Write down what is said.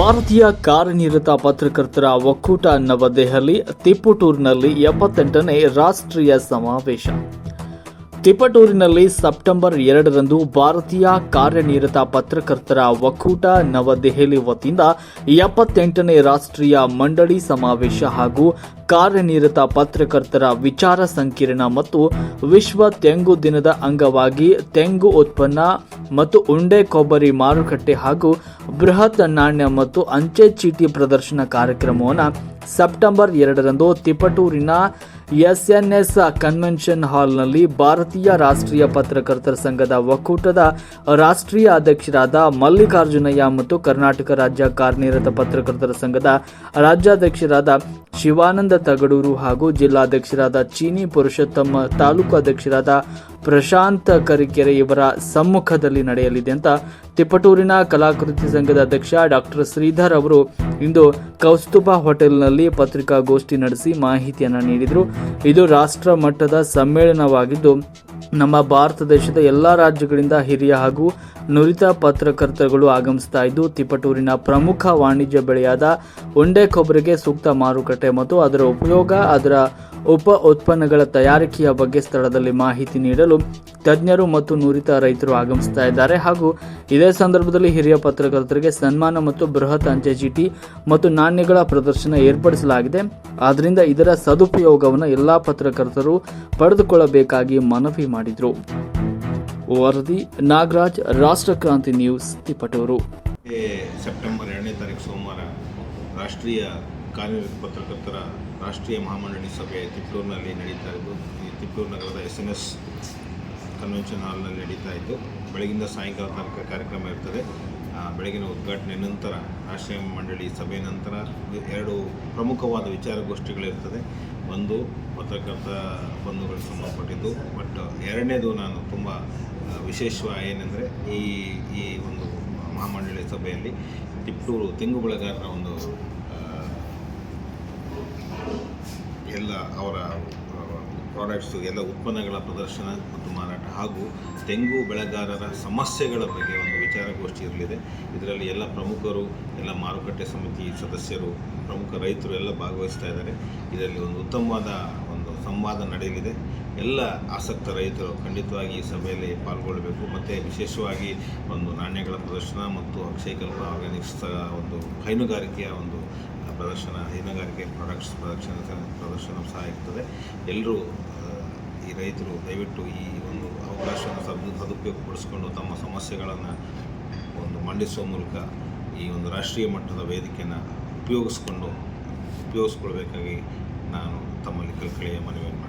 ಭಾರತೀಯ ಕಾರ್ಯನಿರತ ಪತ್ರಕರ್ತರ ಒಕ್ಕೂಟ ನವದೆಹಲಿ ತಿಪ್ಪುಟೂರ್ನಲ್ಲಿ ಎಪ್ಪತ್ತೆಂಟನೇ ರಾಷ್ಟ್ರೀಯ ಸಮಾವೇಶ. ತಿಪಟೂರಿನಲ್ಲಿ ಸೆಪ್ಟೆಂಬರ್ ಎರಡರಂದು ಭಾರತೀಯ ಕಾರ್ಯನಿರತ ಪತ್ರಕರ್ತರ ಒಕ್ಕೂಟ ನವದೆಹಲಿ ವತಿಯಿಂದ ಎಪ್ಪತ್ತೆಂಟನೇ ರಾಷ್ಟ್ರೀಯ ಮಂಡಳಿ ಸಮಾವೇಶ ಹಾಗೂ ಕಾರ್ಯನಿರತ ಪತ್ರಕರ್ತರ ವಿಚಾರ ಸಂಕಿರಣ ಮತ್ತು ವಿಶ್ವ ತೆಂಗು ದಿನದ ಅಂಗವಾಗಿ ತೆಂಗು ಉತ್ಪನ್ನ ಮತ್ತು ಉಂಡೆ ಕೊಬ್ಬರಿ ಮಾರುಕಟ್ಟೆ ಹಾಗೂ ಬೃಹತ್ ನಾಣ್ಯ ಮತ್ತು ಅಂಚೆ ಚೀಟಿ ಪ್ರದರ್ಶನ ಕಾರ್ಯಕ್ರಮವನ್ನು ಸೆಪ್ಟೆಂಬರ್ ಎರಡರಂದು ತಿಪಟೂರಿನ ಎಸ್ಎನ್ಎಸ್ ಕನ್ವೆನ್ಷನ್ ಹಾಲ್ನಲ್ಲಿ ಭಾರತೀಯ ರಾಷ್ಟ್ರೀಯ ಪತ್ರಕರ್ತರ ಸಂಘದ ಒಕ್ಕೂಟದ ರಾಷ್ಟ್ರೀಯ ಅಧ್ಯಕ್ಷರಾದ ಮಲ್ಲಿಕಾರ್ಜುನಯ್ಯ ಮತ್ತು ಕರ್ನಾಟಕ ರಾಜ್ಯ ಕಾರ್ಯನಿರತ ಪತ್ರಕರ್ತರ ಸಂಘದ ರಾಜ್ಯಾಧ್ಯಕ್ಷರಾದ ಶಿವಾನಂದ ತಗಡೂರು ಹಾಗೂ ಜಿಲ್ಲಾಧ್ಯಕ್ಷರಾದ ಚೀನಿ ಪುರುಷೋತ್ತಮ, ತಾಲೂಕು ಅಧ್ಯಕ್ಷರಾದ ಪ್ರಶಾಂತ್ ಕರಿಕೆರೆ ಇವರ ಸಮ್ಮುಖದಲ್ಲಿ ನಡೆಯಲಿದೆ ಅಂತ ತಿಪಟೂರಿನ ಕಲಾಕೃತಿ ಸಂಘದ ಅಧ್ಯಕ್ಷ ಡಾಕ್ಟರ್ ಶ್ರೀಧರ್ ಅವರು ಇಂದು ಕೌಸ್ತುಭ ಹೋಟೆಲ್ನಲ್ಲಿ ಪತ್ರಿಕಾಗೋಷ್ಠಿ ನಡೆಸಿ ಮಾಹಿತಿಯನ್ನು ನೀಡಿದರು. ಇದು ರಾಷ್ಟ್ರ ಮಟ್ಟದ ಸಮ್ಮೇಳನವಾಗಿದ್ದು, ನಮ್ಮ ಭಾರತ ದೇಶದ ಎಲ್ಲ ರಾಜ್ಯಗಳಿಂದ ಹಿರಿಯ ಹಾಗೂ ನುರಿತ ಪತ್ರಕರ್ತರುಗಳು ಆಗಮಿಸ್ತಾ ಇದ್ದು, ತಿಪಟೂರಿನ ಪ್ರಮುಖ ವಾಣಿಜ್ಯ ಬೆಳೆಯಾದ ಉಂಡೆ ಕೊಬ್ಬರಿಗೆ ಸೂಕ್ತ ಮಾರುಕಟ್ಟೆ ಮತ್ತು ಅದರ ಉಪಯೋಗ, ಅದರ ಉಪ ಉತ್ಪನ್ನಗಳ ತಯಾರಿಕೆಯ ಬಗ್ಗೆ ಸ್ಥಳದಲ್ಲಿ ಮಾಹಿತಿ ನೀಡಲು ತಜ್ಞರು ಮತ್ತು ನುರಿತ ರೈತರು ಆಗಮಿಸ್ತಾ ಇದ್ದಾರೆ. ಹಾಗೂ ಇದೇ ಸಂದರ್ಭದಲ್ಲಿ ಹಿರಿಯ ಪತ್ರಕರ್ತರಿಗೆ ಸನ್ಮಾನ ಮತ್ತು ಬೃಹತ್ ಅಂಚೆ ಚೀಟಿ ಮತ್ತು ನಾಣ್ಯಗಳ ಪ್ರದರ್ಶನ ಏರ್ಪಡಿಸಲಾಗಿದೆ. ಆದ್ದರಿಂದ ಇದರ ಸದುಪಯೋಗವನ್ನು ಎಲ್ಲ ಪತ್ರಕರ್ತರು ಪಡೆದುಕೊಳ್ಳಬೇಕಾಗಿ ಮನವಿ ಮಾಡಿದರು. ವರದಿ, ನಾಗರಾಜ್, ರಾಷ್ಟ್ರಕ್ರಾಂತಿ ನ್ಯೂಸ್, ತಿಪಟೂರು. ಸೆಪ್ಟೆಂಬರ್ ಎರಡನೇ ತಾರೀಕು ಸೋಮವಾರ ರಾಷ್ಟ್ರೀಯ ಕಾರ್ಯ ಪತ್ರಕರ್ತರ ರಾಷ್ಟ್ರೀಯ ಮಹಾಮಂಡಳಿ ಸಭೆ ತಿಪ್ಪೂರಿನಲ್ಲಿ ನಡೀತಾ ಇದ್ದು, ಈ ತಿಪ್ಪೂರು ನಗರದ ಎಸ್ ಎನ್ ಎಸ್ ಕನ್ವೆನ್ಷನ್ ಹಾಲ್ನಲ್ಲಿ ನಡೀತಾ ಇದ್ದು, ಬೆಳಗಿಂದ ಸಾಯಂಕಾಲ ತನಕ ಕಾರ್ಯಕ್ರಮ ಇರ್ತದೆ. ಬೆಳಗಿನ ಉದ್ಘಾಟನೆ ನಂತರ, ರಾಷ್ಟ್ರೀಯ ಮಂಡಳಿ ಸಭೆ ನಂತರ ಎರಡು ಪ್ರಮುಖವಾದ ವಿಚಾರಗೋಷ್ಠಿಗಳಿರ್ತದೆ. ಒಂದು, ಪತ್ರಕರ್ತ ಬಂಧುಗಳಿಗೆ ಸಂಬಂಧಪಟ್ಟಿದ್ದು, ಬಟ್ ಎರಡನೇದು ನಾನು ತುಂಬ ವಿಶೇಷ ಏನೆಂದರೆ, ಈ ಈ ಒಂದು ಮಹಾಮಂಡಳಿ ಸಭೆಯಲ್ಲಿ ತಿಪ್ಪೂರು ತೆಂಗು ಬೆಳೆಗಾರರ ಒಂದು ಎಲ್ಲ ಅವರ ಪ್ರಾಡಕ್ಟ್ಸು ಎಲ್ಲ ಉತ್ಪನ್ನಗಳ ಪ್ರದರ್ಶನ ಮತ್ತು ಮಾರಾಟ ಹಾಗೂ ತೆಂಗು ಬೆಳೆಗಾರರ ಸಮಸ್ಯೆಗಳ ಬಗ್ಗೆ ಒಂದು ವಿಚಾರಗೋಷ್ಠಿ ಇರಲಿದೆ. ಇದರಲ್ಲಿ ಎಲ್ಲ ಪ್ರಮುಖರು, ಎಲ್ಲ ಮಾರುಕಟ್ಟೆ ಸಮಿತಿ ಸದಸ್ಯರು, ಪ್ರಮುಖ ರೈತರು ಎಲ್ಲ ಭಾಗವಹಿಸ್ತಾ ಇದ್ದಾರೆ. ಇದರಲ್ಲಿ ಒಂದು ಉತ್ತಮವಾದ ಒಂದು ಸಂವಾದ ನಡೆಯಲಿದೆ. ಎಲ್ಲ ಆಸಕ್ತ ರೈತರು ಖಂಡಿತವಾಗಿ ಈ ಸಭೆಯಲ್ಲಿ ಪಾಲ್ಗೊಳ್ಳಬೇಕು. ಮತ್ತು ವಿಶೇಷವಾಗಿ ಒಂದು ನಾಣ್ಯಗಳ ಪ್ರದರ್ಶನ ಮತ್ತು ಅಕ್ಷಯಕಲ್ಪ ಆರ್ಗ್ಯಾನಿಕ್ಸ್ ಒಂದು ಹೈನುಗಾರಿಕೆಯ ಒಂದು ಪ್ರದರ್ಶನ, ಹೈನುಗಾರಿಕೆ ಪ್ರಾಡಕ್ಟ್ಸ್ ಪ್ರದರ್ಶನ ಪ್ರದರ್ಶನ ಸಹ ಇರ್ತದೆ ಎಲ್ಲರೂ ಈ ರೈತರು ದಯವಿಟ್ಟು ಈ ಒಂದು ಅವಕಾಶವನ್ನು ಸದ್ ಸದುಪಯೋಗಪಡಿಸಿಕೊಂಡು ತಮ್ಮ ಸಮಸ್ಯೆಗಳನ್ನು ಒಂದು ಮಂಡಿಸುವ ಮೂಲಕ ಈ ಒಂದು ರಾಷ್ಟ್ರೀಯ ಮಟ್ಟದ ವೇದಿಕೆಯನ್ನು ಉಪಯೋಗಿಸ್ಕೊಂಡು, ಉಪಯೋಗಿಸ್ಕೊಳ್ಬೇಕಾಗಿ ನಾನು ತಮ್ಮಲ್ಲಿ ಕಲ್ಕಳಿಯ ಮನವಿಯನ್ನು